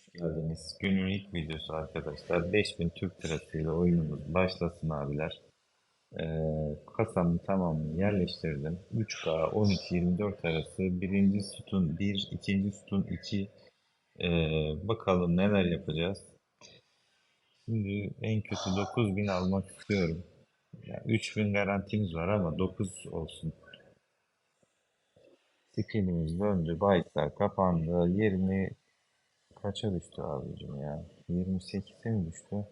Hoş geldiniz. Günün ilk videosu arkadaşlar. 5000 Türk lirasıyla oyunumuz başlasın abiler. Ee, kasamın tamamını yerleştirdim. 3K 13-24 arası birinci sütun 1, ikinci sütun 2. Ee, bakalım neler yapacağız. Şimdi en kötü 9000 almak istiyorum. Yani 3000 garantimiz var ama 9 olsun. Spinimiz döndü. Bayitler kapandı. 20 Kaça düştü abicim ya? 28'e mi düştü?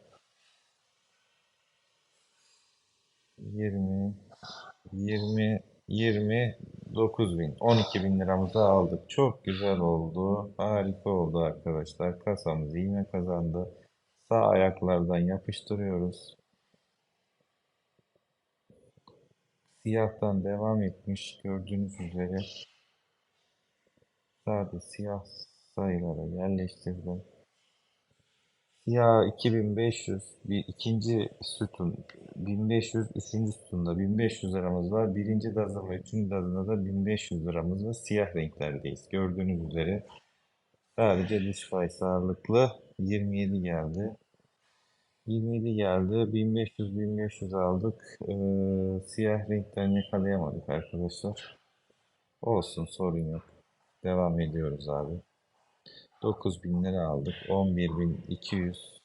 20 20 29 bin 12 bin liramızı aldık. Çok güzel oldu. Harika oldu arkadaşlar. Kasamız yine kazandı. Sağ ayaklardan yapıştırıyoruz. Siyahtan devam etmiş gördüğünüz üzere. Sadece siyah sayılara yerleştirdim. Siyah 2500, bir ikinci sütun 1500, üçüncü sütunda 1500 liramız var. Birinci dazın ve üçüncü dazında da 1500 liramız var. Siyah renklerdeyiz. Gördüğünüz üzere sadece dış faiz ağırlıklı 27 geldi. 27 geldi. 1500 1500 aldık. Ee, siyah renklerini yakalayamadık arkadaşlar. Olsun sorun yok. Devam ediyoruz abi. 9000 lira aldık. 11200